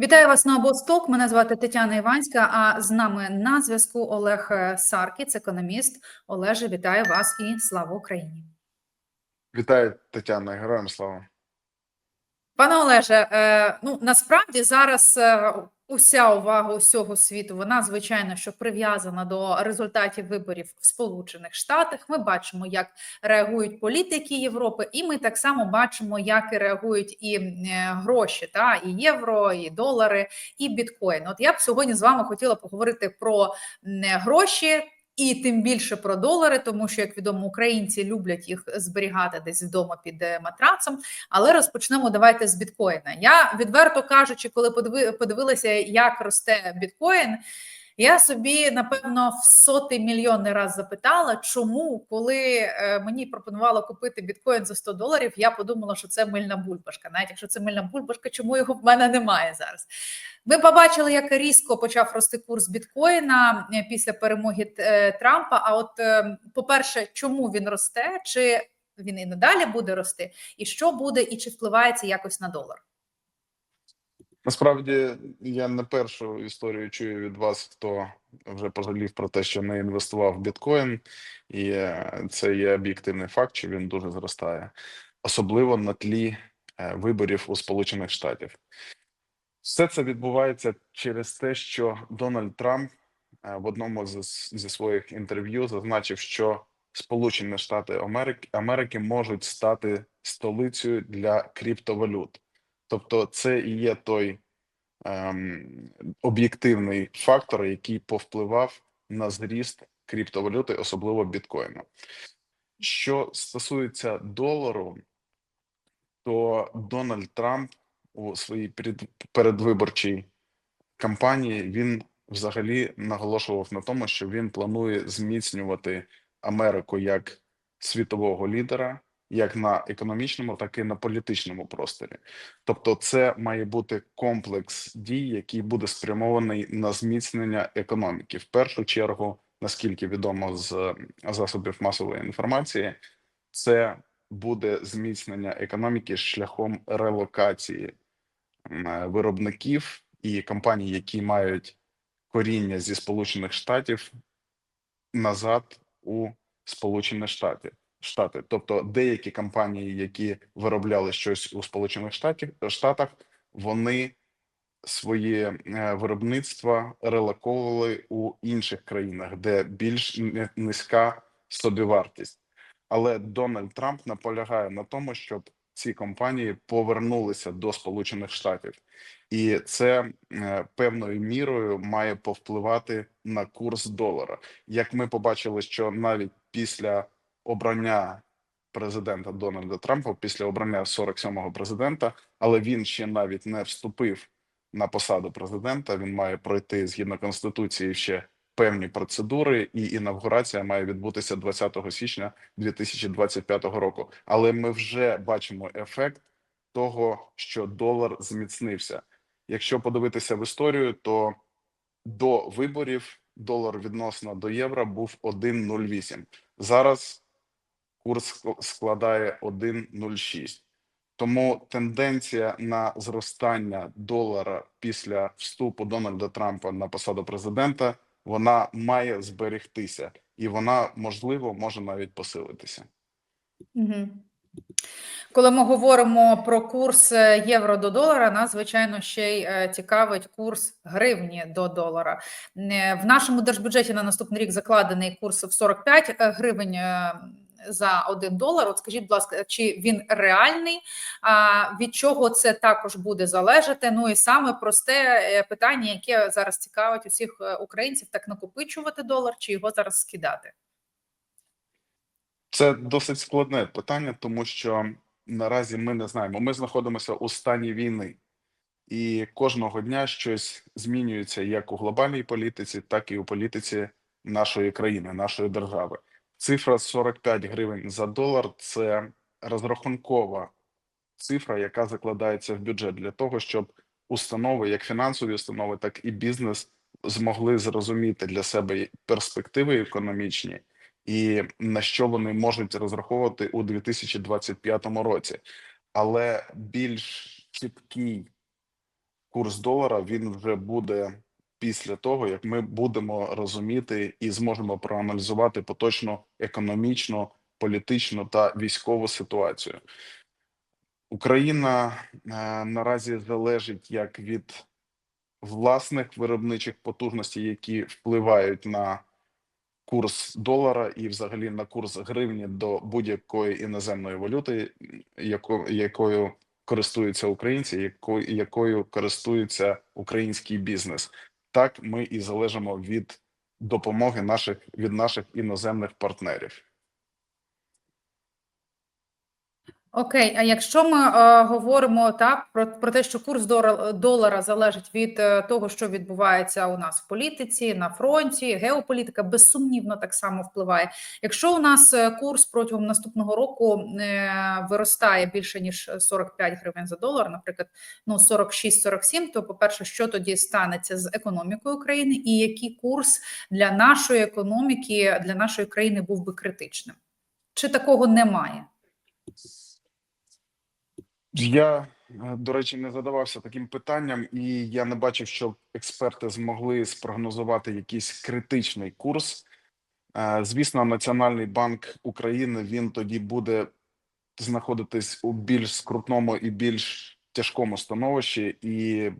Вітаю вас на Босток. Мене звати Тетяна Іванська. А з нами на зв'язку Олег е, Саркіц, економіст. Олеже, вітаю вас і слава Україні. Вітаю, Тетяна, героям слава. Пане Олеже, е, ну насправді зараз е, уся увага усього світу, вона звичайно, що прив'язана до результатів виборів в Сполучених Штатах. Ми бачимо, як реагують політики Європи, і ми так само бачимо, як реагують і е, гроші, та і євро, і долари, і біткоін. От я б сьогодні з вами хотіла поговорити про м, гроші. І тим більше про долари, тому що, як відомо, українці люблять їх зберігати десь вдома під е, матрацом. Але розпочнемо давайте з біткоїна. Я відверто кажучи, коли подиви- подивилася, як росте біткоін. Я собі напевно в сотий мільйонний раз запитала, чому, коли е, мені пропонувало купити біткоін за 100 доларів, я подумала, що це мильна бульбашка. Навіть якщо це мильна бульбашка, чому його в мене немає зараз? Ми побачили, як різко почав рости курс біткоїна е, після перемоги е, Трампа. А от, е, по-перше, чому він росте? Чи він і надалі буде рости? І що буде, і чи впливає це якось на долар? Насправді я не першу історію чую від вас, хто вже пожалів про те, що не інвестував в біткоін, і е, це є об'єктивний факт, що він дуже зростає, особливо на тлі е, виборів у Сполучених Штатів. Все це відбувається через те, що Дональд Трамп е, в одному з, зі своїх інтерв'ю зазначив, що Сполучені Штати Америки, Америки можуть стати столицею для криптовалют. Тобто, це і є той ем, об'єктивний фактор, який повпливав на зріст криптовалюти, особливо біткоїну. Що стосується долару, то Дональд Трамп у своїй передвиборчій кампанії він взагалі наголошував на тому, що він планує зміцнювати Америку як світового лідера, як на економічному, так і на політичному просторі. Тобто, це має бути комплекс дій, який буде спрямований на зміцнення економіки. В першу чергу, наскільки відомо з засобів масової інформації, це буде зміцнення економіки шляхом релокації виробників і компаній, які мають коріння зі Сполучених Штатів назад у Сполучені Штати. Штати, тобто деякі компанії, які виробляли щось у Сполучених Штатів Штатах, вони свої е, виробництва релоковували у інших країнах, де більш низька собівартість. Але Дональд Трамп наполягає на тому, щоб ці компанії повернулися до Сполучених Штатів, і це е, певною мірою має повпливати на курс долара. Як ми побачили, що навіть після обрання президента Дональда Трампа, після обрання 47-го президента, але він ще навіть не вступив на посаду президента. Він має пройти згідно конституції ще певні процедури, і інавгурація має відбутися 20 січня 2025 року. Але ми вже бачимо ефект того, що долар зміцнився. Якщо подивитися в історію, то до виборів долар відносно до євро був 1,08. Зараз курс ск- складає 1,06. Тому тенденція на зростання долара після вступу Дональда Трампа на посаду президента вона має зберегтися, і вона можливо може навіть посилитися. Угу. Коли ми говоримо про курс е, євро до долара, нас звичайно ще й е, цікавить курс гривні до долара. Е, В нашому держбюджеті на наступний рік закладений курс в 45 гривень за 1 долар. От скажіть, будь ласка, чи він реальний? А від чого це також буде залежати? Ну і саме просте е, питання, яке зараз цікавить усіх е, українців, так накопичувати долар чи його зараз скидати? Це досить складне питання, тому що наразі ми не знаємо. Ми знаходимося у стані війни, і кожного дня щось змінюється як у глобальній політиці, так і у політиці нашої країни, нашої держави. Цифра 45 гривень за долар це розрахункова цифра, яка закладається в бюджет для того, щоб установи, як фінансові установи, так і бізнес, змогли зрозуміти для себе перспективи економічні і на що вони можуть розраховувати у 2025 році. Але більш чіткий курс долара він вже буде після того, як ми будемо розуміти і зможемо проаналізувати поточну економічну, політичну та військову ситуацію. Україна е, наразі залежить як від власних виробничих потужностей, які впливають на курс долара і взагалі на курс гривні до будь-якої іноземної валюти, яко, якою користуються українці, якою, якою користується український бізнес. Так ми і залежимо від допомоги наших від наших іноземних партнерів. Окей, а якщо ми е, говоримо так про, про те, що курс дора- долара залежить від е, того, що відбувається у нас в політиці, на фронті, геополітика безсумнівно так само впливає. Якщо у нас е, курс протягом наступного року е, виростає більше ніж 45 гривень за долар, наприклад, ну 46-47, то по перше, що тоді станеться з економікою України, і який курс для нашої економіки, для нашої країни був би критичним? Чи такого немає? Я, е, до речі, не задавався таким питанням, і я не бачив, що експерти змогли спрогнозувати якийсь критичний курс. Е, Звісно, Національний банк України він тоді буде знаходитись у більш скрутному і більш тяжкому становищі, і,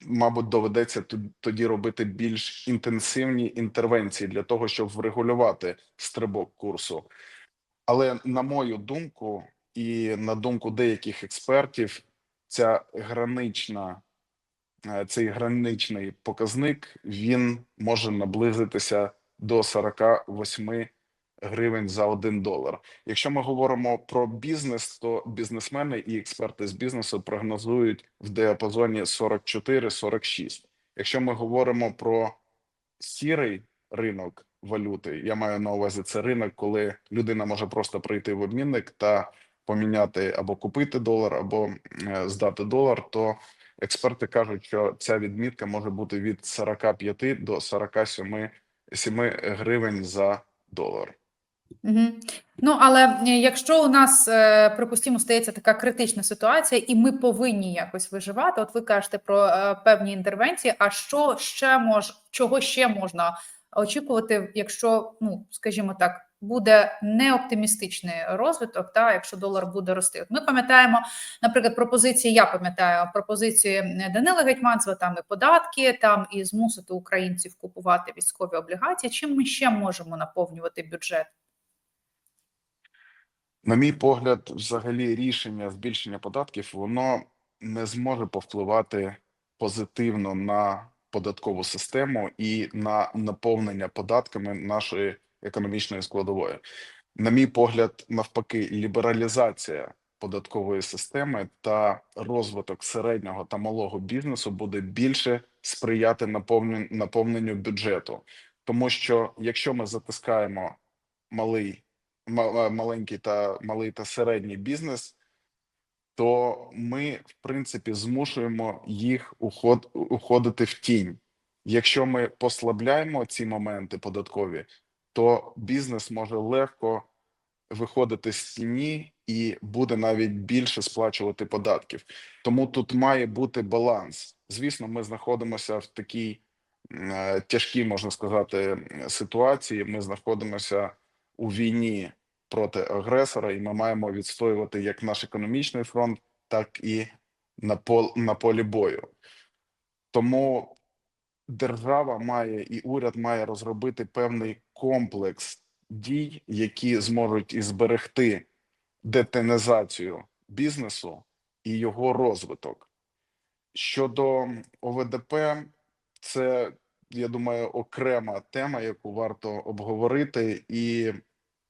мабуть, доведеться тоді робити більш інтенсивні інтервенції для того, щоб врегулювати стрибок курсу. Але на мою думку, і на думку деяких експертів, ця гранична, е, цей граничний показник він може наблизитися до 48 гривень за один долар. Якщо ми говоримо про бізнес, то бізнесмени і експерти з бізнесу прогнозують в діапазоні 44-46. Якщо ми говоримо про сірий ринок валюти, я маю на увазі це ринок, коли людина може просто прийти в обмінник та поміняти або купити долар, або е, здати долар, то експерти кажуть, що ця відмітка може бути від 45 до 47 7 гривень за долар. Угу. Ну але е, якщо у нас, е, припустимо, стається така критична ситуація, і ми повинні якось виживати, от ви кажете про певні інтервенції. А що ще мож, чого ще можна очікувати, якщо, ну скажімо так, буде неоптимістичний розвиток, та якщо долар буде рости? От ми пам'ятаємо, наприклад, пропозиції. Я пам'ятаю пропозиції Данила Гетьманцева, там і податки, там і змусити українців купувати військові облігації. Чим ми ще можемо наповнювати бюджет? На мій погляд, взагалі рішення збільшення податків воно не зможе повпливати позитивно на податкову систему і на наповнення податками нашої економічної складової. На мій погляд, навпаки, лібералізація податкової системи та розвиток середнього та малого бізнесу буде більше сприяти наповненню, бюджету, тому що якщо ми затискаємо малий ма- маленький та малий та середній бізнес, то ми, в принципі, змушуємо їх уход, уходити в тінь. Якщо ми послабляємо ці моменти податкові, то бізнес може легко виходити з тіні і буде навіть більше сплачувати податків. Тому тут має бути баланс. Звісно, ми знаходимося в такій е, тяжкій, можна сказати, ситуації. Ми знаходимося у війні проти агресора, і ми маємо відстоювати як наш економічний фронт, так і на пол на полі бою. Тому держава має і уряд має розробити певний комплекс дій, які зможуть і зберегти детинізацію бізнесу і його розвиток. Щодо ОВДП, це я думаю окрема тема, яку варто обговорити і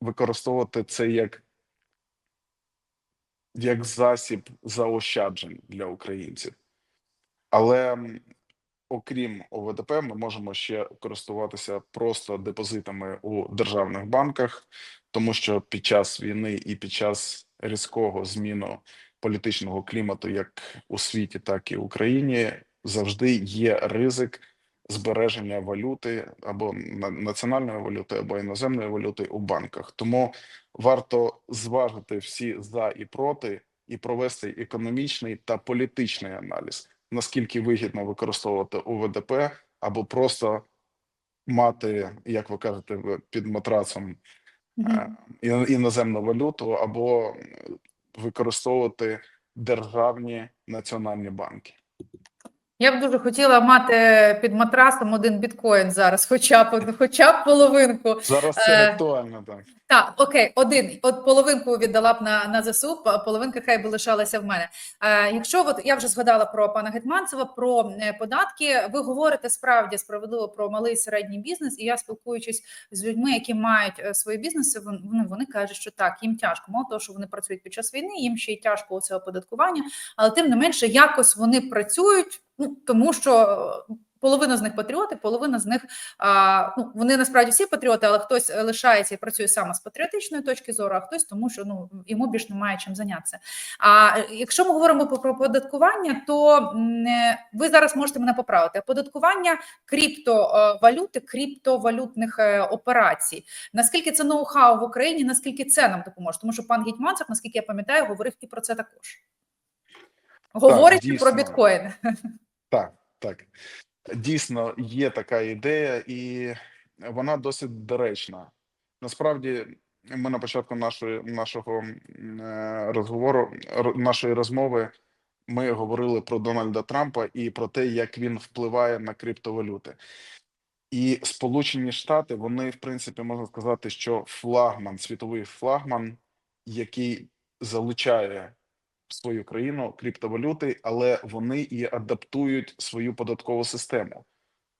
використовувати це як, як засіб заощаджень для українців. Але окрім ОВДП, ми можемо ще користуватися просто депозитами у державних банках, тому що під час війни і під час різкого зміну політичного клімату, як у світі, так і в Україні, завжди є ризик збереження валюти або національної валюти, або іноземної валюти у банках. Тому варто зважити всі за і проти і провести економічний та політичний аналіз. Наскільки вигідно використовувати УВДП, або просто мати, як ви кажете, під матрацом е, іноземну валюту, або використовувати державні національні банки. Я б дуже хотіла мати під матрасом один біткоін зараз, хоча б хоча б половинку. Зараз це Е, актуально, так. Так, окей, один. От половинку віддала б на, на ЗСУ, половинка хай би лишалася в мене. Е, якщо от я вже згадала про пана Гетманцева, про е, податки, ви говорите справді справедливо про малий і середній бізнес, і я спілкуючись з людьми, які мають е, свої бізнеси, вон- вони, вони кажуть, що так, їм тяжко. Мало того, що вони працюють під час війни, їм ще й тяжко оце оподаткування, але тим не менше якось вони працюють, ну тому що е, половина з них патріоти, половина з них а, ну, вони насправді всі патріоти, але хтось е, лишається і працює саме з патріотичної точки зору, а хтось тому, що ну йому більш немає чим зайнятися. А е, якщо ми говоримо про, оподаткування, то ви зараз можете мене поправити. Оподаткування криптовалюти, криптовалютних операцій. Наскільки це ноу-хау в Україні? Наскільки це нам допоможе? Тому що пан Гетьманцев, наскільки я пам'ятаю, говорив і про це також. Говорить і про біткоін. Так, так. Дійсно, є така ідея, і вона досить доречна. Насправді, ми на початку нашої нашого е, розговору, нашої розмови, ми говорили про Дональда Трампа і про те, як він впливає на криптовалюти. І Сполучені Штати, вони, в принципі, можна сказати, що флагман, світовий флагман, який залучає в свою країну криптовалюти, але вони і адаптують свою податкову систему.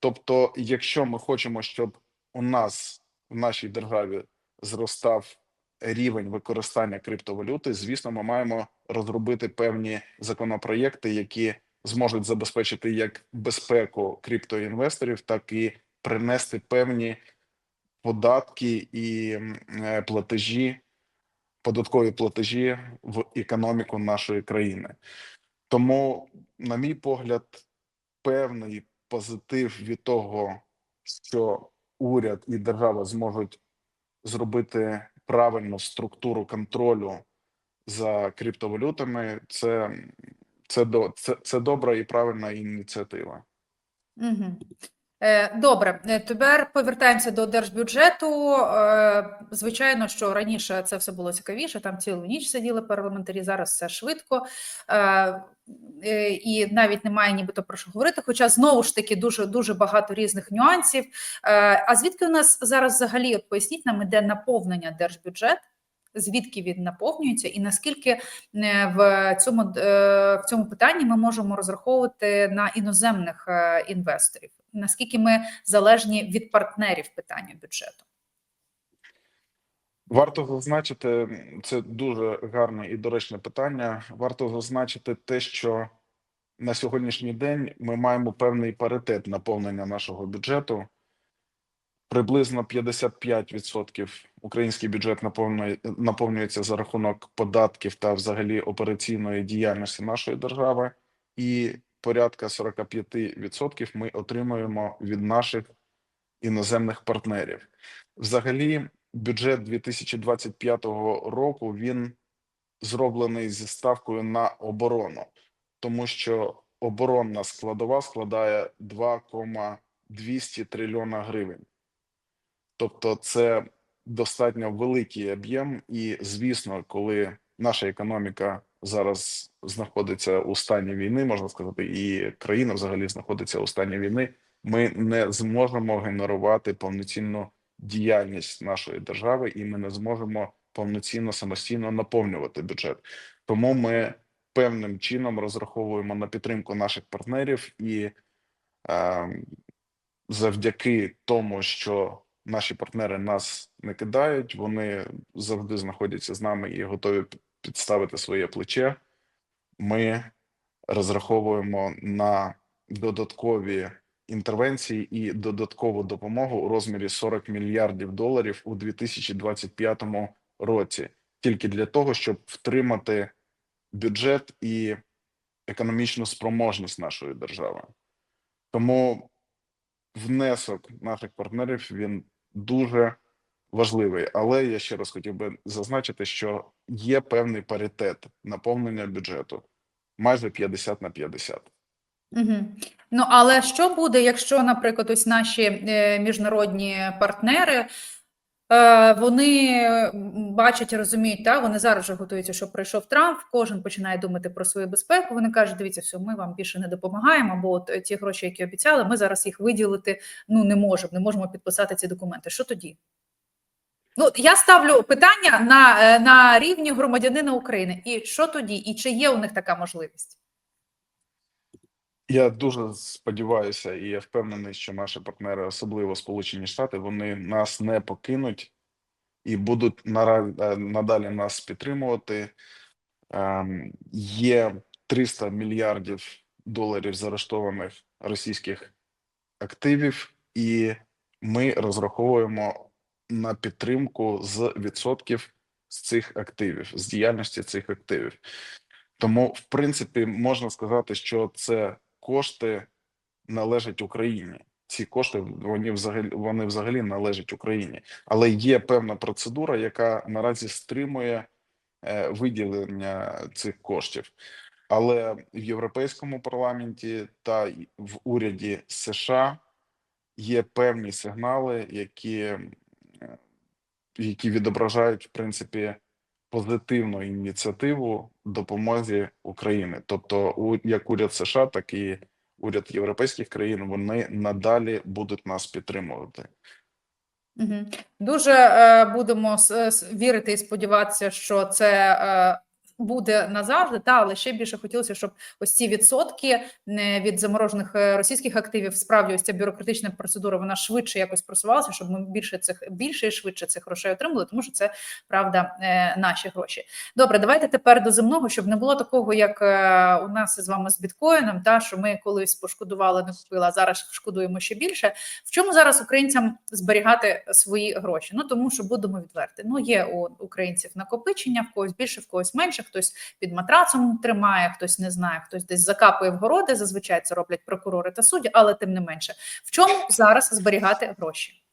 Тобто, якщо ми хочемо, щоб у нас в нашій державі зростав рівень використання криптовалюти, звісно, ми маємо розробити певні законопроєкти, які зможуть забезпечити як безпеку криптоінвесторів, так і принести певні податки і е, платежі, податкові платежі в економіку нашої країни. Тому, на мій погляд, певний позитив від того, що уряд і держава зможуть зробити правильну структуру контролю за криптовалютами, це, це, до- це, це добра і правильна ініціатива. Угу. Добре, Е, тепер повертаємося до держбюджету. Е, Звичайно, що раніше це все було цікавіше, там цілу ніч сиділи парламентарі, зараз все швидко. Е, е, І навіть немає нібито про що говорити, хоча знову ж таки дуже дуже багато різних нюансів. Е, А звідки у нас зараз взагалі, от поясніть нам, іде наповнення держбюджет? Звідки він наповнюється, і наскільки е, в цьому е, в цьому питанні ми можемо розраховувати на іноземних е, інвесторів? Наскільки ми залежні від партнерів питання бюджету? Варто зазначити, це дуже гарне і доречне питання. Варто зазначити те, що на сьогоднішній день ми маємо певний паритет наповнення нашого бюджету. Приблизно 55% український бюджет наповнює, наповнюється за рахунок податків та взагалі операційної діяльності нашої держави, і порядка 45% ми отримуємо від наших іноземних партнерів. Взагалі, бюджет 2025 року він зроблений зі ставкою на оборону, тому що оборонна складова складає 2,200 трильйона гривень. Тобто, це достатньо великий об'єм, і звісно, коли наша економіка зараз знаходиться у стані війни, можна сказати, і країна взагалі знаходиться у стані війни, ми не зможемо генерувати повноцінну діяльність нашої держави, і ми не зможемо повноцінно самостійно наповнювати бюджет. Тому ми певним чином розраховуємо на підтримку наших партнерів і е, завдяки тому, що наші партнери нас не кидають, вони завжди знаходяться з нами і готові підставити своє плече. Ми розраховуємо на додаткові інтервенції і додаткову допомогу у розмірі 40 мільярдів доларів у 2025 році, тільки для того, щоб втримати бюджет і економічну спроможність нашої держави. Тому внесок наших партнерів він дуже важливий. Але я ще раз хотів би зазначити, що є певний паритет наповнення бюджету майже 50 на 50. Угу. Ну, але що буде, якщо, наприклад, ось наші е, міжнародні партнери, е, вони бачать розуміють, та, вони зараз вже готуються, що прийшов Трамп, кожен починає думати про свою безпеку. Вони кажуть, дивіться, все, ми вам більше не допомагаємо, бо от е, ті гроші, які обіцяли, ми зараз їх виділити ну, не можемо, не можемо підписати ці документи. Що тоді? Ну, я ставлю питання на, е, на рівні громадянина України. І що тоді? І чи є у них така можливість? Я дуже сподіваюся, і я впевнений, що наші партнери, особливо Сполучені Штати, вони нас не покинуть і будуть е, надалі нас підтримувати. Ем, Є 300 мільярдів доларів заарештованих російських активів, і ми розраховуємо на підтримку з відсотків з цих активів, з діяльності цих активів. Тому, в принципі, можна сказати, що це кошти належать Україні. Ці кошти вони взагалі вони взагалі належать Україні, але є певна процедура, яка наразі стримує е, виділення цих коштів. Але в Європейському парламенті та в уряді США є певні сигнали, які, які відображають в принципі позитивну ініціативу допомозі Україні. Тобто, як уряд США, так і уряд європейських країн вони надалі будуть нас підтримувати. Дуже е, будемо вірити і сподіватися, що це е, буде назавжди, та але ще більше хотілося, щоб ось ці відсотки не від заморожених е, російських активів справді ось ця бюрократична процедура вона швидше якось просувалася, щоб ми більше цих більше і швидше цих грошей отримали, тому що це правда е, наші гроші. Добре, давайте тепер до земного, щоб не було такого, як е, у нас з вами з біткоїном, та що ми колись пошкодували, не купили, а зараз шкодуємо ще більше. В чому зараз українцям зберігати свої гроші? Ну тому що будемо відверти. Ну є у українців накопичення, в когось більше, в когось менше, хтось під матрацом тримає, хтось не знає, хтось десь закапує в городи. Зазвичай це роблять прокурори та судді, але тим не менше, в чому зараз зберігати гроші?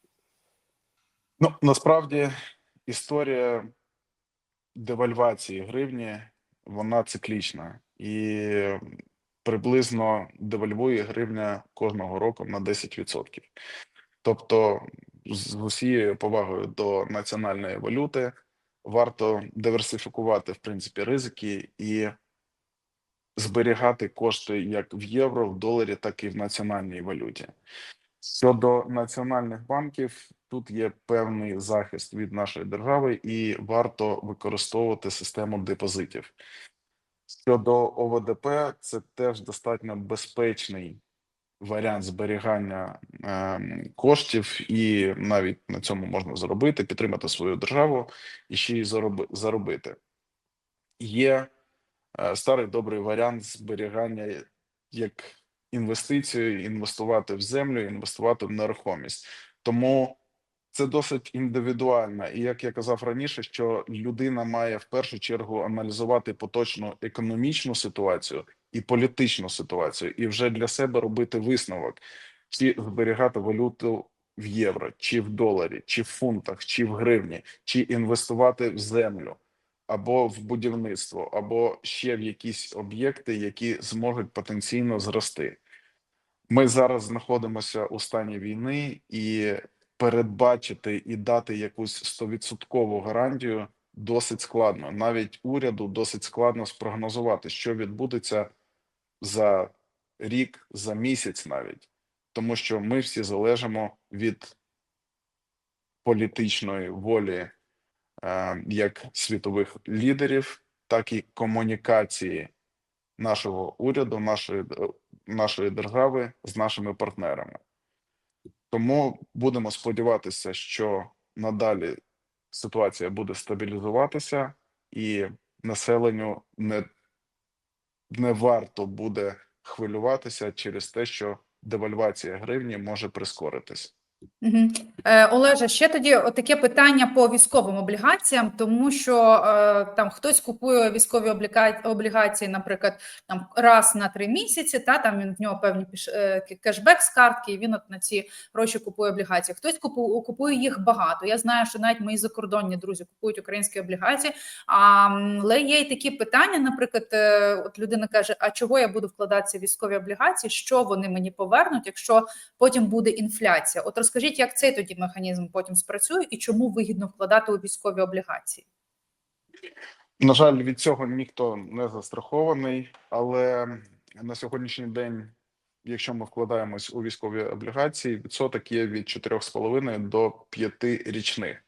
Ну насправді історія девальвації гривні вона циклічна і приблизно девальвує гривня кожного року на 10%. Тобто, з усією повагою до національної валюти варто диверсифікувати в принципі ризики і зберігати кошти як в євро, в доларі, так і в національній валюті. Щодо національних банків, тут є певний захист від нашої держави, і варто використовувати систему депозитів. Щодо ОВДП, це теж достатньо безпечний варіант зберігання ем, коштів, і навіть на цьому можна заробити, підтримати свою державу і ще й зароби, заробити. Є е, старий добрий варіант зберігання як інвестицію, інвестувати в землю, інвестувати в нерухомість. Тому це досить індивідуально. І як я казав раніше, що людина має в першу чергу аналізувати поточну економічну ситуацію і політичну ситуацію, і вже для себе робити висновок, чи зберігати валюту в євро, чи в доларі, чи в фунтах, чи в гривні, чи інвестувати в землю або в будівництво, або ще в якісь об'єкти, які зможуть потенційно зрости. Ми зараз знаходимося у стані війни, і передбачити і дати якусь стовідсоткову гарантію досить складно. Навіть уряду досить складно спрогнозувати, що відбудеться за рік, за місяць, навіть тому, що ми всі залежимо від політичної волі е, як світових лідерів, так і комунікації нашого уряду, нашої, нашої держави з нашими партнерами. Тому будемо сподіватися, що надалі ситуація буде стабілізуватися, і населенню не, не варто буде хвилюватися через те, що девальвація гривні може прискоритись. Е, Олеже, ще тоді таке питання по військовим облігаціям, тому що е, там хтось купує військові облігації, наприклад, там раз на три місяці, та там він в нього певні е, кешбек з картки, і він от на ці гроші купує облігації. Хтось купує, купує їх багато. Я знаю, що навіть мої закордонні друзі купують українські облігації. Але є й такі питання, наприклад, от людина каже: а чого я буду вкладатися в військові облігації? Що вони мені повернуть, якщо потім буде інфляція. От розкажіть, як цей тоді механізм потім спрацює і чому вигідно вкладати у військові облігації? На жаль, від цього ніхто не застрахований, але на сьогоднішній день, якщо ми вкладаємось у військові облігації, відсоток є від 4,5 до 5 річних.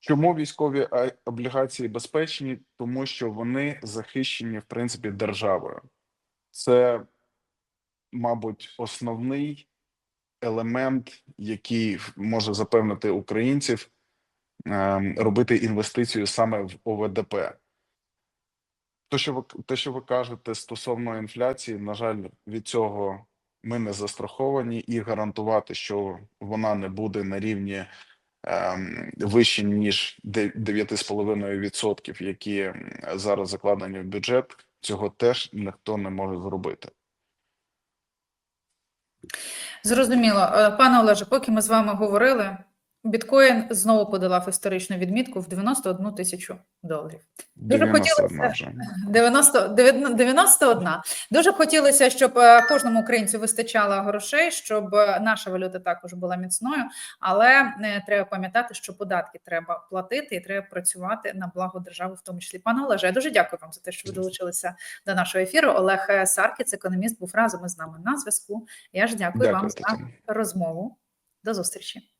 Чому військові облігації безпечні? Тому що вони захищені, в принципі, державою. Це, мабуть, основний елемент, який може запевнити українців ем, робити інвестицію саме в ОВДП. То, що ви те, що ви кажете стосовно інфляції, на жаль, від цього ми не застраховані, і гарантувати, що вона не буде на рівні ем, вище ніж де- 9,5%, які зараз закладені в бюджет, цього теж ніхто не може зробити. Зрозуміло, Е, пане Олеже, поки ми з вами говорили, біткоін знову подолав історичну відмітку в 91 тисячу доларів. Дуже 91 хотілося- вже. 90, 91. Дуже хотілося, щоб е, кожному українцю вистачало грошей, щоб е, наша валюта також була міцною. Але е, треба пам'ятати, що податки треба платити і треба працювати на благо держави, в тому числі. Пане Олеже, я дуже дякую вам за те, що ви долучилися до нашого ефіру. Олег Саркіц, економіст, був разом із нами на зв'язку. Я ж дякую, вам за розмову. До зустрічі.